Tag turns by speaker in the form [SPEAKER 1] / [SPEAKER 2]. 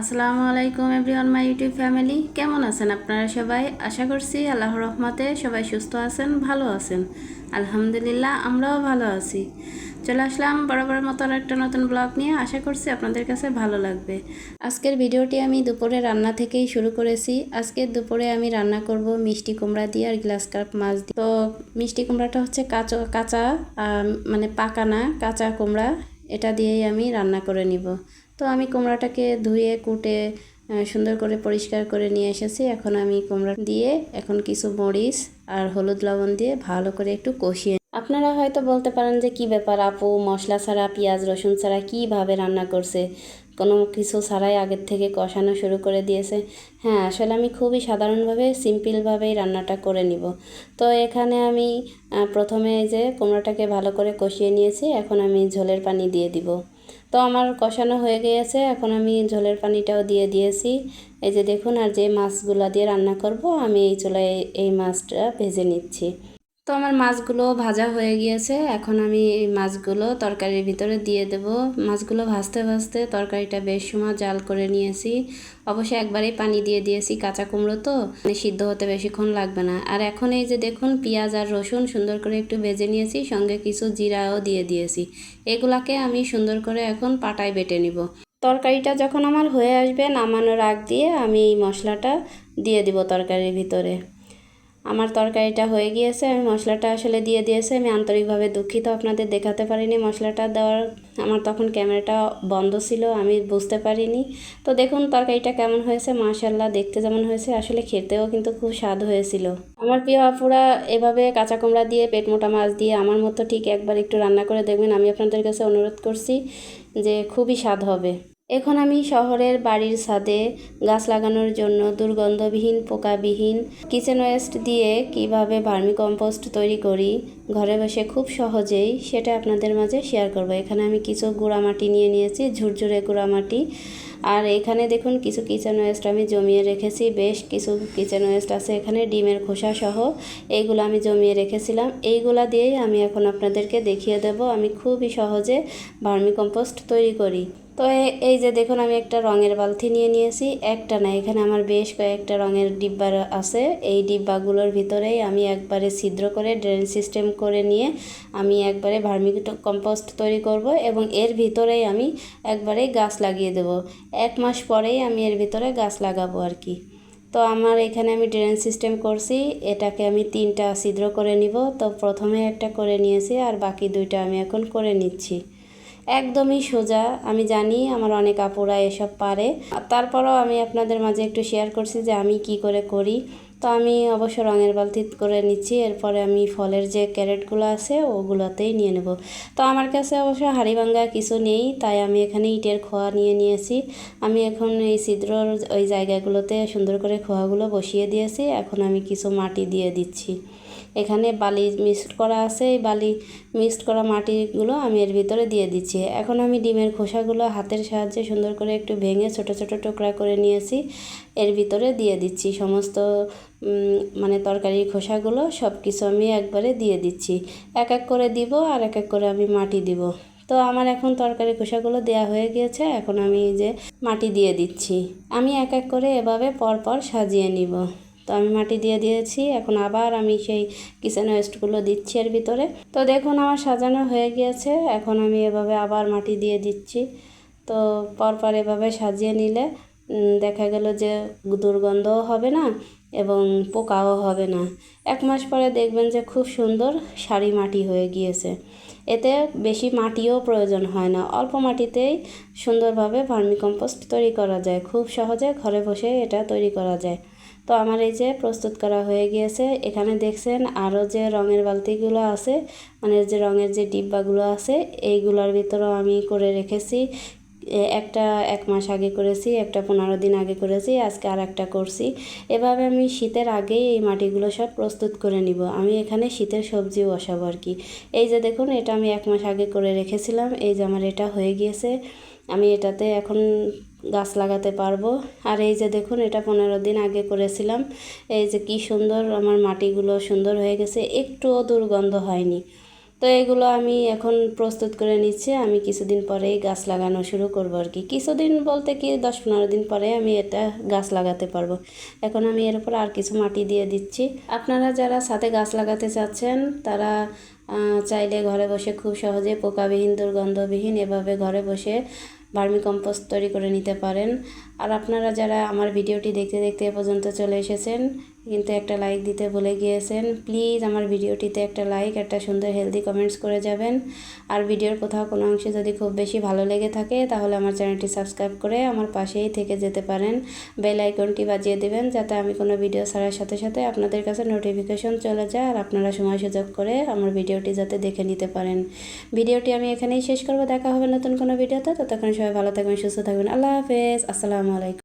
[SPEAKER 1] আসসালামু আলাইকুম everyone, my YouTube family. কেমন আছেন আপনারা সবাই? আশা করছি আল্লাহর রহমতে সবাই সুস্থ আছেন, ভালো আছেন। আলহামদুলিল্লাহ, আমরাও ভালো আছি। চলে আসলাম বরাবর মতন একটা নতুন ব্লগ নিয়ে। আশা করছি আপনাদের কাছে ভালো লাগবে। আজকের ভিডিওটি আমি দুপুরে রান্না থেকেই শুরু করেছি। আজকে দুপুরে আমি রান্না করব মিষ্টি কুমড়া দিয়ে আর গ্লাস কাপ মাছ দিয়ে। তো মিষ্টি কুমড়াটা হচ্ছে কাঁচা কাঁচা মানে পাকা না, কাঁচা কুমড়া। এটা দিয়েই আমি রান্না করে নিব। তো আমি কুমড়াটাকে ধুয়ে, কুটে সুন্দর করে পরিষ্কার করে নিয়ে এসেছি। এখন আমি কুমড়া দিয়ে এখন কিছু মরিচ আর হলুদ লবণ দিয়ে ভালো করে একটু কষিয়ে আপনারা হয়তো বলতে পারেন যে, কি ব্যাপার আপু, মশলা ছাড়া, পেঁয়াজ, রসুন ছাড়া কীভাবে রান্না করছে? কোনো কিছু ছাড়াই আগের থেকে কষানো শুরু করে দিয়েছে। হ্যাঁ আসলে আমি খুবই সাধারণভাবে, সিম্পলভাবেই রান্নাটা করে নিব। তো এখানে আমি প্রথমে যে কুমড়োটাকে ভালো করে কষিয়ে নিয়েছি। এখন আমি ঝোলের পানি দিয়ে দিব। তো আমার কষানো হয়ে গিয়েছে। এখন আমি ঝোলের পানিটাও দিয়ে দিয়েছি। এই যে দেখুন, আর যে মাছগুলো দিয়ে রান্না করব, আমি এই চুলায় এই মাছটা ভেজে নিচ্ছি। তো আমার মাছগুলো ভাজা হয়ে গিয়েছে। এখন আমি এই মাছগুলো তরকারির ভিতরে দিয়ে দেব। মাছগুলো ভাজতে ভাজতে তরকারিটা বেশ সময় জাল করে নিয়েছি। অবশ্যই একবারেই পানি দিয়ে দিয়েছি কাঁচা কুমড়ো তো মানে সিদ্ধ হতে বেশিক্ষণ লাগবে না। আর এখন এই যে দেখুন পেঁয়াজ আর রসুন সুন্দর করে একটু ভেজে নিয়েছি, সঙ্গে কিছু জিরাও দিয়ে দিয়েছি। এগুলাকে আমি সুন্দর করে এখন পাটায় বেটে নিব। তরকারিটা যখন আমার হয়ে আসবে নামানোর আগ দিয়ে আমি এই মশলাটা দিয়ে দিব তরকারির ভিতরে। আমার তরকারিটা হয়ে গিয়েছে, আমি মশলাটা আসলে দিয়ে দিয়েছি, আমি আন্তরিকভাবে দুঃখিত আপনাদের দেখাতে পারিনি। মশলাটা দেওয়ার, আমার তখন ক্যামেরাটা বন্ধ ছিল, আমি বুঝতে পারিনি। তো দেখুন তরকারিটা কেমন হয়েছে মাশাল্লাহ দেখতে যেমন হয়েছে, আসলে খেতেও কিন্তু খুব স্বাদ হয়েছিল। আমার প্রিয় আপুরা, এভাবে কাঁচা কুমড়া দিয়ে, পেট মোটা মাছ দিয়ে, আমার মতো ঠিক একবার একটু রান্না করে দেখবেন, আমি আপনাদের কাছে অনুরোধ করছি যে খুবই স্বাদ হবে। এখন আমি শহরের বাড়ির ছাদে গাছ লাগানোর জন্য দুর্গন্ধবিহীন, পোকাবিহীন কিচেন ওয়েস্ট দিয়ে কীভাবে ভার্মি কম্পোস্ট তৈরি করি, ঘরে বসে খুব সহজেই সেটা আপনাদের মাঝে শেয়ার করব। এখানে আমি কিছু গুঁড়ামাটি নিয়ে নিয়েছি, ঝুরঝুরে গুঁড়ামাটি আর এখানে দেখুন কিছু কিচেন ওয়েস্ট আমি জমিয়ে রেখেছি, বেশ কিছু কিচেন ওয়েস্ট আছে এখানে, ডিমের খোসা সহ। এইগুলো আমি জমিয়ে রেখেছিলাম। এইগুলা দিয়েই আমি এখন আপনাদেরকে দেখিয়ে দেব, আমি খুবই সহজে ভার্মি কম্পোস্ট তৈরি করি। তো এই যে দেখুন, আমি একটা রঙের বালতি নিয়ে নিয়েছি। একটা না, এখানে আমার বেশ কয়েকটা রঙের ডিব্বা আছে। এই ডিব্বাগুলোর ভিতরেই আমি একবারে ছিদ্র করে ড্রেন সিস্টেম করে নিয়ে আমি একবারে ভার্মি কম্পোস্ট তৈরি করব এবং এর ভিতরেই আমি একবারে গাছ লাগিয়ে দেব। এক মাস পরেই আমি এর ভিতরে গাছ লাগাবো আর কি। তো আমার এখানে আমি ড্রেন সিস্টেম করছি, এটাকে আমি তিনটা ছিদ্র করে নিব। তো প্রথমে একটা করে নিয়েছি আর বাকি দুইটা আমি এখন করে নিচ্ছি। একদমই সোজা। আমি জানি আমার অনেক আপুরা এসব পারে। তারপরও আমি আপনাদের মাঝে একটু শেয়ার করছি যে আমি কি করে করি। তো আমি অবশ্য রঙের বালতি করে নিচ্ছি। এরপরে আমি ফলের যে ক্যারেটগুলো আছে, ওগুলোতেই নিয়ে নেব। তো আমার কাছে অবশ্য হাড়িভাঙ্গা কিছু নেই, তাই আমি এখানে ইটের খোয়া নিয়ে নিয়েছি। আমি এখন এই ছিদ্রর ওই জায়গাগুলোতে সুন্দর করে খোয়াগুলো বসিয়ে দিয়েছি। এখন আমি কিছু মাটি দিয়ে দিচ্ছি। এখানে বালি মিক্সড করা আছে, এই বালি মিক্সড করা মাটিগুলো আমি এর ভিতরে দিয়ে দিচ্ছি। এখন আমি ডিমের খোসাগুলো হাতের সাহায্যে সুন্দর করে একটু ভেঙে ছোট ছোট টুকরা করে নিয়েছি। এর ভিতরে দিয়ে দিচ্ছি সমস্ত মানে তরকারির খোসাগুলো সব কিছু আমি একবারে দিয়ে দিচ্ছি। এক এক করে দিব আর এক এক করে আমি মাটি দিব। তো আমার এখন তরকারি খোসাগুলো দেওয়া হয়ে গিয়েছে, এখন আমি যে মাটি দিয়ে দিচ্ছি। আমি এক এক করে এভাবে পরপর সাজিয়ে নিব। তো আমি মাটি দিয়ে দিয়েছি, এখন আবার আমি সেই কিচেন ওয়েস্টগুলো দিচ্ছি এর ভিতরে। তো দেখুন আমার সাজানো হয়ে গিয়েছে, এখন আমি এভাবে আবার মাটি দিয়ে দিচ্ছি। তো পরপর এভাবে সাজিয়ে নিলে দেখা গেল যে দুর্গন্ধও হবে না এবং পোকাও হবে না। এক মাস পরে দেখবেন যে খুব সুন্দর সারি মাটি হয়ে গিয়েছে। এতে বেশি মাটিও প্রয়োজন হয় না, অল্প মাটিতেই সুন্দরভাবে ভার্মিকম্পোস্ট তৈরি করা যায়। খুব সহজে ঘরে বসে এটা তৈরি করা যায়। তো আমার এই যে প্রস্তুত করা হয়ে গিয়েছে, এখানে দেখছেন আরও যে রঙের বালতিগুলো আছে মানে যে রঙের যে ডিব্বাগুলো আছে, এইগুলোর ভিতরেও আমি করে রেখেছি। একটা এক মাস আগে করেছি, একটা পনেরো দিন আগে করেছি, আজকে আর একটা করছি। এভাবে আমি শীতের আগেই এই মাটিগুলো সব প্রস্তুত করে নিব। আমি এখানে শীতের সবজি বসাবো আর কি। এই যে দেখুন, এটা আমি এক মাস আগে করে রেখেছিলাম, এই যে আমার এটা হয়ে গিয়েছে। আমি এটাতে এখন গাছ লাগাতে পারব। আর এই যে দেখুন, এটা পনেরো দিন আগে করেছিলাম। এই যে কি সুন্দর, আমার মাটিগুলো সুন্দর হয়ে গেছে। একটুও দুর্গন্ধ হয়নি। তো এগুলো আমি এখন প্রস্তুত করে নিচ্ছি। আমি কিছুদিন পরেই গাছ লাগানো শুরু করব আর কি। কিছুদিন বলতে কি, দশ পনেরো দিন পরে আমি এটা গাছ লাগাতে পারব। এখন আমি এর উপর আর কিছু মাটি দিয়ে দিচ্ছি। আপনারা যারা সাথে গাছ লাগাতে চাচ্ছেন, তারা চাইলে ঘরে বসে খুব সহজে পোকাবিহীন, দুর্গন্ধবিহীন এভাবে ঘরে বসে ভার্মি কম্পোস্ট তৈরি করে নিতে পারেন। আর আপনারা যারা আমার ভিডিওটি দেখতে দেখতে এ পর্যন্ত চলে এসেছেন কিন্তু একটা লাইক দিতে ভুলে গিয়েছেন প্লিজ আমার ভিডিওটিতে একটা লাইক একটা সুন্দর হেলদি কমেন্টস করে যাবেন। আর ভিডিওর কোথাও কোনো অংশে যদি খুব বেশি ভালো লেগে থাকে, তাহলে আমার চ্যানেলটি সাবস্ক্রাইব করে আমার পাশেই থেকে যেতে পারেন। বেল আইকনটি বাজিয়ে দেবেন, যাতে আমি কোনো ভিডিও ছাড়ার সাথে সাথে আপনাদের কাছে নোটিফিকেশন চলে যায় আর আপনারা সময় সুযোগ করে আমার ভিডিওটি যাতে দেখে নিতে পারেন। ভিডিওটি আমি এখানেই শেষ করব, দেখা হবে নতুন কোনো ভিডিওতে। ততক্ষণ সবাই ভালো থাকবেন, সুস্থ থাকবেন। আল্লাহ হাফেজ, আসসালামু আলাইকুম।